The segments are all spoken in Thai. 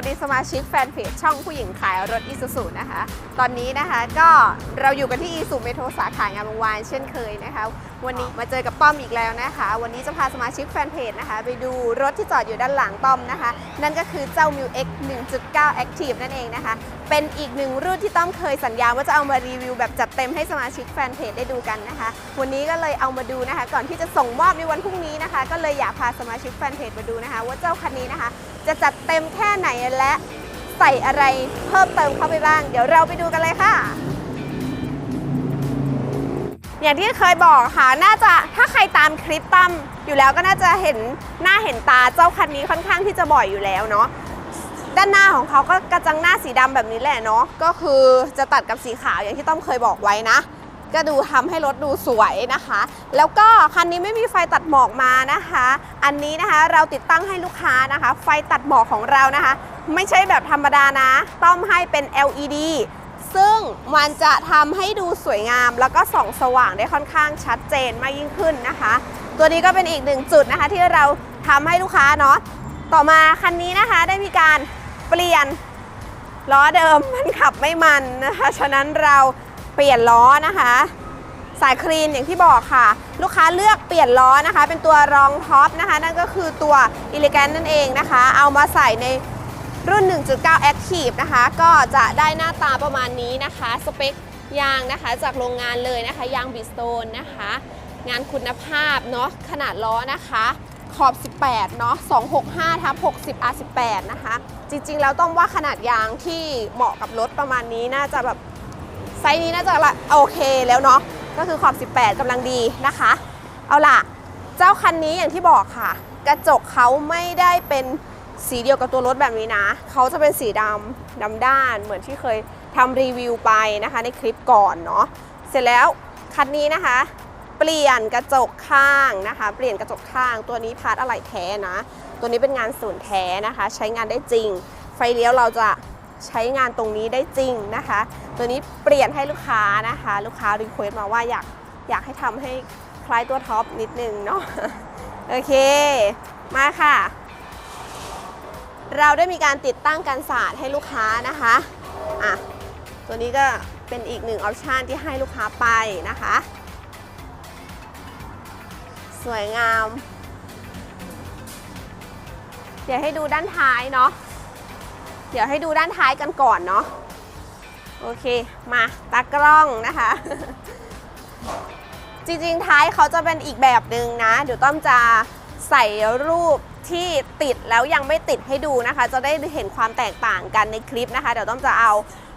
สวัสดีสวัสดีสมาชิกแฟนเพจช่องผู้หญิงขายรถอีซูซูนะคะ ตอนนี้นะคะก็เราอยู่กันที่อีซูเมโทรสาขางามวงวานเช่นเคยนะคะ วันนี้มาเจอกับป้อมอีกแล้วนะคะ วันนี้จะพาสมาชิกแฟนเพจนะคะ ไปดูรถที่จอดอยู่ด้านหลังป้อมนะคะ นั่นก็คือเจ้า m i w X 1.9 Active นั่นเองนะคะ เป็นอีกหนึ่งรุ่นที่ต้อมเคยสัญญาว่าจะเอามารีวิวแบบจัดเต็มให้สมาชิกแฟนเพจได้ดูกันนะคะ วันนี้ก็เลยเอามาดูนะคะ ก่อนที่จะส่งมอบในวันพรุ่งนี้นะคะ ก็เลยอยากพาสมาชิกแฟนเพจมาดูนะคะ ว่าเจ้าคันนี้นะคะ จะจัดเต็มแค่ไหนและใส่อะไรเพิ่มเติมเข้าไปบ้าง เดี๋ยวเราไปดูกันเลยค่ะ อย่างที่เคยบอกค่ะ น่าจะถ้าใครตามคลิปตั้มอยู่แล้วก็น่าจะเห็นหน้าเห็นตาเจ้าคันนี้ค่อนข้างที่จะบ่อยอยู่แล้วเนาะด้านหน้าของเขาก็กระจังหน้าสีดำแบบนี้แหละเนาะก็คือจะตัดกับสีขาวอย่างที่ต้อมเคยบอกไว้นะ ก็ดูทำให้รถดูสวยนะคะ แล้วก็คันนี้ไม่มีไฟตัดหมอกมานะคะ อันนี้นะคะเราติดตั้งให้ลูกค้านะคะ ไฟตัดหมอกของเรานะคะ ไม่ใช่แบบธรรมดานะ ต้อมให้เป็น LED ซึ่งมันจะทำให้ดูสวยงาม แล้วก็ส่องสว่างได้ค่อนข้างชัดเจนมากยิ่งขึ้นนะคะ ตัวนี้ก็เป็นอีกหนึ่งจุดนะคะที่เราทำให้ลูกค้าเนาะต่อมาคันนี้นะคะได้มีการเปลี่ยนล้อเดิมมันขับไม่มันนะคะ ฉะนั้นเราเปลี่ยนล้อนะคะ สายคลีนอย่างที่บอกค่ะ ลูกค้าเลือกเปลี่ยนล้อนะคะ เป็นตัวรองท็อปนะคะ นั่นก็คือตัว e l e g a n t นั่นเองนะคะ เอามาใส่ใน รุ่น 1.9 Active นะคะ ก็จะได้หน้าตาประมาณนี้นะคะ สเปคยางนะคะจากโรงงานเลยนะคะยางบิสโตนนะคะ งานคุณภาพเนาะขนาดล้อนะคะ ขอบ 18 เนาะ265ทับ60 R18 นะคะ จริงๆ แล้วต้องว่าขนาดยางที่เหมาะกับรถประมาณนี้น่าจะแบบไซส์นี้น่าจะละโอเคแล้วเนาะก็คือขอบ 18กำลังดีนะคะ เอาล่ะ เจ้าคันนี้อย่างที่บอกค่ะ กระจกเขาไม่ได้เป็น สีเดียวกับตัวรถแบบนี้นะ เขาจะเป็นสีดำดำด้านเหมือนที่เคยทำรีวิวไปนะคะในคลิปก่อนเนาะเสร็จแล้วคันนี้นะคะ เปลี่ยนกระจกข้างนะคะ เปลี่ยนกระจกข้างตัวนี้พาร์ทอะไรแท้นะ ตัวนี้เป็นงานศูนย์แท้นะคะ ใช้งานได้จริง ไฟเลี้ยวเราจะใช้งานตรงนี้ได้จริงนะคะ ตัวนี้เปลี่ยนให้ลูกค้านะคะ ลูกค้ารีเควสต์มาว่าอยากอยากให้ทำให้คล้ายตัวท็อปนิดนึงเนาะโอเค มาค่ะ เราได้มีการติดตั้งกันศาสตร์ให้ลูกค้านะคะอะตัวนี้ก็เป็นอีกหนึ่งออปชันที่ให้ลูกค้าไปนะคะ สวยงาม เดี๋ยวให้ดูด้านท้ายเนาะเดี๋ยวให้ดูด้านท้ายกันก่อนเนาะโอเค มาตากล้องนะคะ จริงๆท้ายเขาจะเป็นอีกแบบหนึ่งนะ เดี๋ยวต้อมจะใส่รูป ที่ติดแล้วยังไม่ติดให้ดูนะคะ จะได้เห็นความแตกต่างกันในคลิปนะคะ เดี๋ยวต้อมจะเอา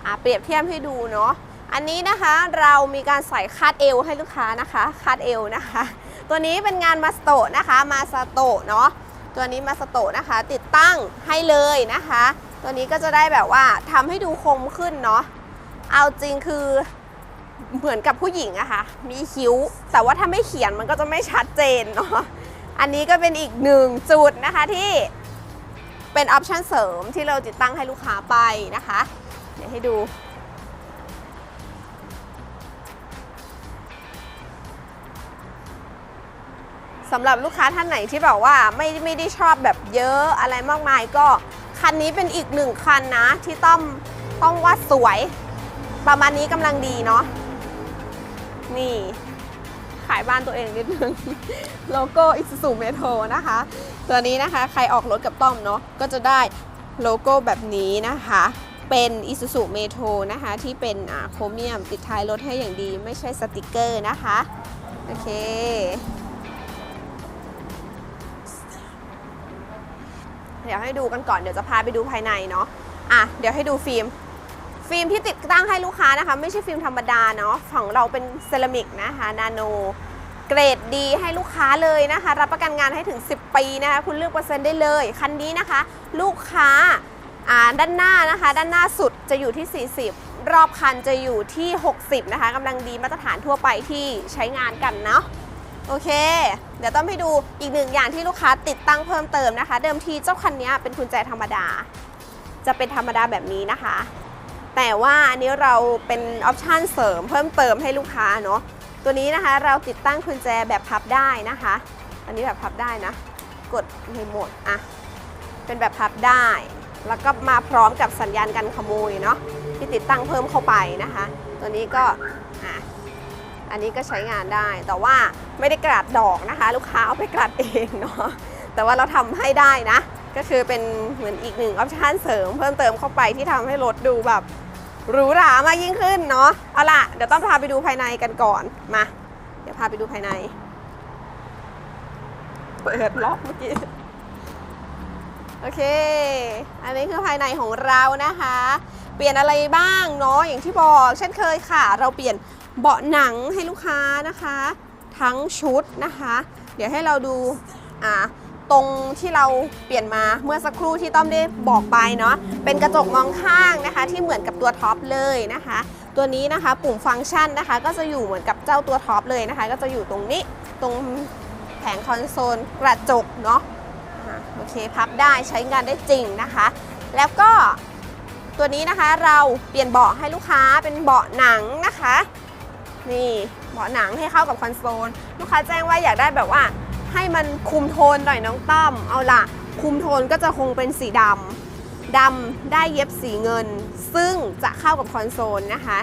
อาเปรียบเทียบให้ดูเนาะอันนี้นะคะเรามีการใส่คาดเอวให้ลูกค้านะคะคาดเอวนะคะ ตัวนี้เป็นงานมาสโตะนะคะมาสโตะเนาะตัวนี้มาสโตะนะคะ ติดตั้งให้เลยนะคะ ตัวนี้ก็จะได้แบบว่าทำให้ดูคมขึ้นเนาะเอาจริงคือเหมือนกับผู้หญิงอะค่ะมีคิ้ว แต่ว่าถ้าไม่เขียนมันก็จะไม่ชัดเจนเนาะ อันนี้ก็เป็นอีกหนึ่งจุดนะคะที่เป็นออปชันเสริมที่เราติดตั้งให้ลูกค้าไปนะคะ เดี๋ยวให้ดู สำหรับลูกค้าท่านไหนที่แบบว่าไม่ไม่ได้ชอบแบบเยอะอะไรมากมายก็คันนี้เป็นอีกหนึ่งคันนะที่ต้องต้องว่าสวย ประมาณนี้กำลังดีเนาะนี่ ขายบ้านตัวเองนิดนึง โลโก้ Isuzu Metro นะคะ ตัวนี้นะคะใครออกรถกับต้อมเนาะก็จะได้โลโก้แบบนี้นะคะ เป็น Isuzu Metro นะคะ ที่เป็นอ่าโครเมียมติดท้ายรถให้อย่างดี ไม่ใช่สติกเกอร์นะคะ โอเค เดี๋ยวให้ดูกันก่อนเดี๋ยวจะพาไปดูภายในเนาะอะเดี๋ยวให้ดูฟิล์ม ฟิล์มที่ติดตั้งให้ลูกค้านะคะ ไม่ใช่ฟิล์มธรรมดาเนาะของเราเป็นเซรามิกนะคะนาโนเกรดดีให้ลูกค้าเลยนะคะ รับประกันงานให้ถึง 10 ปีนะคะ คุณเลือกเปอร์เซ็นต์ได้เลย คันนี้นะคะ ลูกค้าอ่าด้านหน้านะคะ ด้านหน้าสุดจะอยู่ที่ 40 รอบคันจะอยู่ที่ 60 นะคะกำลังดีมาตรฐานทั่วไปที่ใช้งานกันเนาะโอเค เดี๋ยวต้องไปดูอีกหนึ่งอย่างที่ลูกค้าติดตั้งเพิ่มเติมนะคะ เดิมทีเจ้าคันนี้เป็นกุญแจธรรมดา จะเป็นธรรมดาแบบนี้นะคะ แต่ว่าอันนี้เราเป็นออปชันเสริมเพิ่มเติมให้ลูกค้าเนาะตัวนี้นะคะเราติดตั้งกุญแจแบบพับได้นะคะ อันนี้แบบพับได้นะ กดรีโมทอะเป็นแบบพับได้ แล้วก็มาพร้อมกับสัญญาณกันขโมยเนาะที่ติดตั้งเพิ่มเข้าไปนะคะ ตัวนี้ก็อะอันนี้ก็ใช้งานได้แต่ว่าไม่ได้กระดดอกนะคะ ลูกค้าเอาไปกระดเองเนาะแต่ว่าเราทำให้ได้นะ ก็คือเป็นเหมือนอีกหนึ่งออปชันเสริมเพิ่มเติมเข้าไปที่ทำให้รถดูแบบ หรูหรามากยิ่งขึ้นเนาะเอาล่ะเดี๋ยวต้องพาไปดูภายในกันก่อนมา เดี๋ยวพาไปดูภายใน เปิดล็อกเมื่อกี้โอเค อันนี้คือภายในของเรานะคะ เปลี่ยนอะไรบ้างเนาะอย่างที่บอก เช่นเคยค่ะ เราเปลี่ยนเบาะหนังให้ลูกค้านะคะ ทั้งชุดนะคะ เดี๋ยวให้เราดูอ่า ตรงที่เราเปลี่ยนมาเมื่อสักครู่ที่ต้อมได้บอกไปเนาะเป็นกระจกมองข้างนะคะ ที่เหมือนกับตัวท็อปเลยนะคะ ตัวนี้นะคะปุ่มฟังก์ชันนะคะ ก็จะอยู่เหมือนกับเจ้าตัวท็อปเลยนะคะ ก็จะอยู่ตรงนี้ตรงแผงคอนโซลกระจกเนาะโอเคพับได้ใช้งานได้จริงนะคะ แล้วก็ตัวนี้นะคะเราเปลี่ยนเบาะให้ลูกค้าเป็นเบาะหนังนะคะ นี่เบาะหนังให้เข้ากับคอนโซลลูกค้าแจ้งว่าอยากได้แบบว่า ให้มันคุมโทนหน่อยน้องต้อม เอาล่ะคุมโทนก็จะคงเป็นสีดำดำได้เย็บสีเงิน ซึ่งจะเข้ากับคอนโซลนะคะ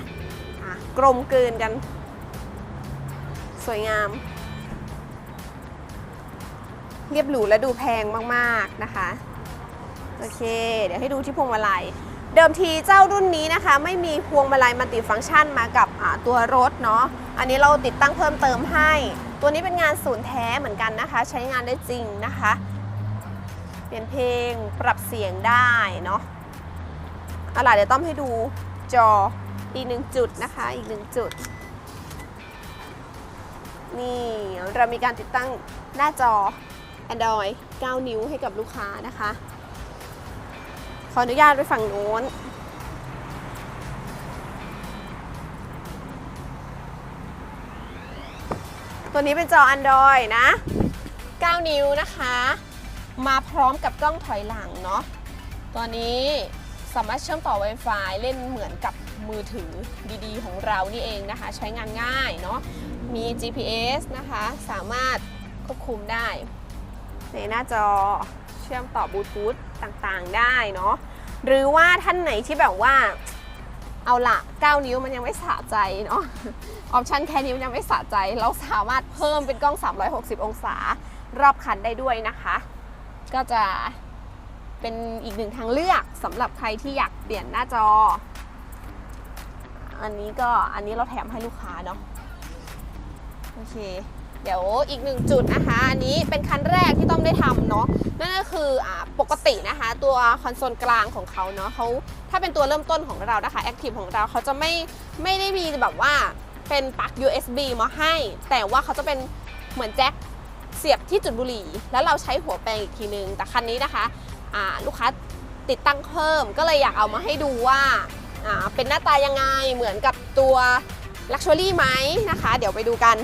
ะกลมกลืนกัน สวยงาม เรียบหรูและดูแพงมากๆนะคะ โอเค เดี๋ยวให้ดูที่พวงมาลัยเดิมทีเจ้ารุ่นนี้นะคะ ไม่มีพวงมาลัยมัลติฟังก์ชันมากับตัวรถเนาะอันนี้เราติดตั้งเพิ่มเติมให้ ตัวนี้เป็นงานศูนย์แท้เหมือนกันนะคะ ใช้งานได้จริงนะคะ เปลี่ยนเพลงปรับเสียงได้เนาะเอาล่ะเดี๋ยวต้องให้ดูจออีกหนึ่งจุดนะคะอีกหนึ่งจุด นี่เรามีการติดตั้งหน้าจอ Android 9 นิ้วให้กับลูกค้านะคะ ขออนุญาตไปฝั่งโน้น ตัวนี้เป็นจอ Android นะ 9 นิ้วนะคะ มาพร้อมกับกล้องถอยหลังเนาะตัวนี้สามารถเชื่อมต่อ Wi-Fi เล่นเหมือนกับมือถือดีๆ ของเรานี่เองนะคะ ใช้งานง่ายเนาะมี GPS นะคะ สามารถควบคุมได้ ในหน้าจอเชื่อมต่อบลูทูธต่างๆได้เนาะหรือว่าท่านไหนที่แบบว่า เอาละ9 นิ้วมันยังไม่สะใจเนาะออปชันแค่นี้มันยังไม่สะใจ เราสามารถเพิ่มเป็นกล้อง 360 องศารอบคันได้ด้วยนะคะ ก็จะเป็นอีกหนึ่งทางเลือกสำหรับใครที่อยากเปลี่ยนหน้าจอ อันนี้ก็อันนี้เราแถมให้ลูกค้าเนาะโอเค เดี๋ยวอีกหนึ่งจุดนะคะ อันนี้เป็นคันแรกที่ต้องได้ทำเนาะนั่นก็คืออปกตินะคะ ตัวคอนโซลกลางของเขาเนาะเขาถ้าเป็นตัวเริ่มต้นของเรานะคะ Active ของเราเขาจะไม่ไม่ได้มีแบบว่าเป็นปลั๊ก USB มาให้ แต่ว่าเขาจะเป็นเหมือนแจ็คเสียบที่จุดบุหรี่ แล้วเราใช้หัวแปรงอีกทีนึง แต่คันนี้นะคะลูกค้าติดตั้งเพิ่มก็เลยอยากเอามาให้ดูว่าอ่าเป็นหน้าตายังไงเหมือนกับตัว Luxury ไหมนะคะ เดี๋ยวไปดูกัน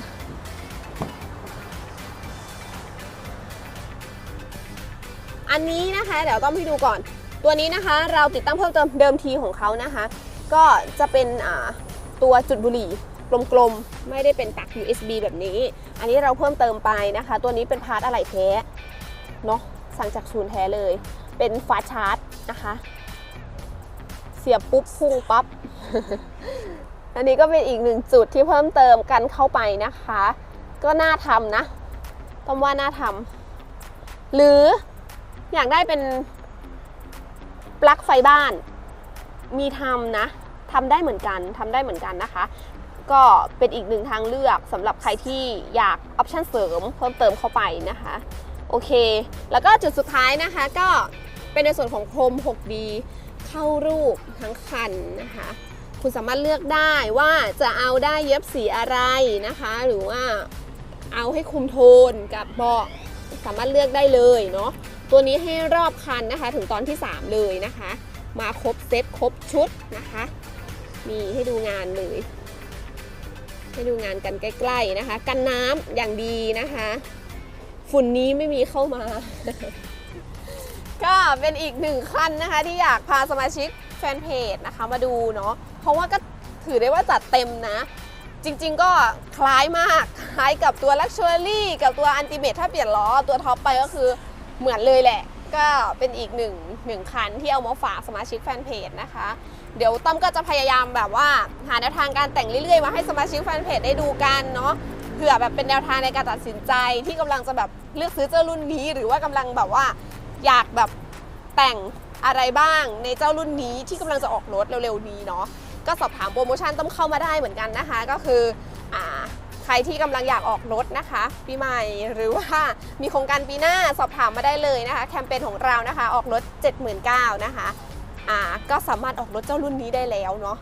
อันนี้นะคะเดี๋ยวต้องให้ดูก่อน ตัวนี้นะคะ เราติดตั้งเพิ่มเติมเดิมทีของเขานะคะ ก็จะเป็นตัวจุดบุหรี่กลมๆ ไม่ได้เป็นปลั๊ก USB แบบนี้ อันนี้เราเพิ่มเติมไปนะคะ ตัวนี้เป็นพาร์ทอะไรแท้เนาะสั่งจากศูนย์แท้เลย เป็นฟาชาร์จนะคะ เสียบปุ๊บพุ่งปั๊บอันนี้ก็เป็นอีกหนึ่งจุดที่เพิ่มเติมกันเข้าไปนะคะ ก็น่าทำนะต้องว่าน่าทำหรือ อยากได้เป็นปลั๊กไฟบ้าน มีทำนะทำได้เหมือนกันทำได้เหมือนกันนะคะ ก็เป็นอีกหนึ่งทางเลือกสำหรับใครที่อยากออปชันเสริมเพิ่มเติมเข้าไปนะคะ โอเค แล้วก็จุดสุดท้ายนะคะ ก็เป็นในส่วนของโครม 6D เข้ารูปทั้งคันนะคะคุณสามารถเลือกได้ว่าจะเอาได้เย็บสีอะไรนะคะ หรือว่าเอาให้คุมโทนกับเบาะสามารถเลือกได้เลยเนาะ ตัวนี้ให้รอบคันนะคะ ถึงตอนที่ 3 เลยนะคะ มาครบเซตครบชุดนะคะมีให้ดูงานเลยให้ดูงานกันใกล้ๆนะคะ กันน้ำอย่างดีนะคะ ฝุ่นนี้ไม่มีเข้ามา ก็เป็นอีกหนึ่งคันนะคะ ที่อยากพาสมาชิกแฟนเพจนะคะมาดูเนาะเพราะว่าก็ถือได้ว่าจัดเต็มนะ จริงๆก็คล้ายมาก คล้ายกับตัว Luxury กับตัว Ultimate ถ้าเปลี่ยนล้อตัวท็อปไปก็คือ เหมือนเลยแหละ ก็เป็นอีกหนึ่งหนึ่งคันที่เอามาฝากสมาชิกแฟนเพจนะคะ เดี๋ยวต้อมก็จะพยายามแบบว่าหาแนวทางการแต่งเรื่อยๆ มาให้สมาชิกแฟนเพจได้ดูกันเนาะเผื่อแบบเป็นแนวทางในการตัดสินใจที่กำลังจะแบบเลือกซื้อเจ้ารุ่นนี้ หรือว่ากำลังแบบว่าอยากแบบแต่งอะไรบ้างในเจ้ารุ่นนี้ที่กำลังจะออกรถเร็วๆนี้เนาะก็สอบถามโปรโมชั่นต้อมเข้ามาได้เหมือนกันนะคะ ก็คืออ่า ใครที่กำลังอยากออกรถนะคะ ปีใหม่หรือว่ามีโครงการปีหน้าสอบถามมาได้เลยนะคะ แคมเปญของเรานะคะ ออกรถ 79,000นะคะอ่าก็สามารถออกรถเจ้ารุ่นนี้ได้แล้วเนาะ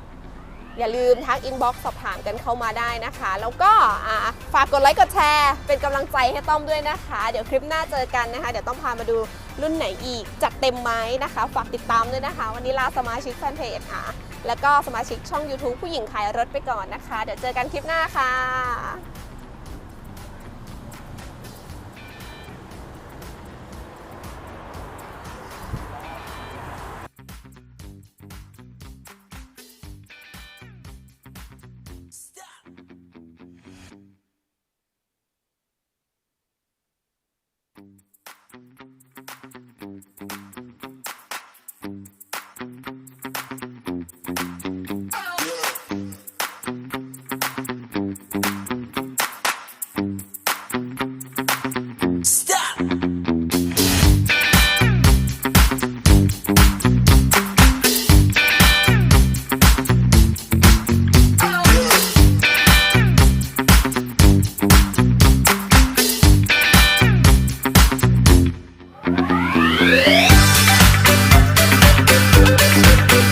อย่าลืมทักอินบ็อกซ์สอบถามกันเข้ามาได้นะคะ แล้วก็ฝากกดไลค์กดแชร์ เป็นกำลังใจให้ต้อมด้วยนะคะ เดี๋ยวคลิปหน้าเจอกันนะคะ เดี๋ยวต้องพามาดูรุ่นไหนอีก จัดเต็มไหมนะคะ ฝากติดตามด้วยนะคะ วันนี้ลาสมาชิกแฟนเพจค่ะ แล้วก็สมาชิกช่อง YouTube ผู้หญิงขายรถไปก่อนนะคะ เดี๋ยวเจอกันคลิปหน้าค่ะ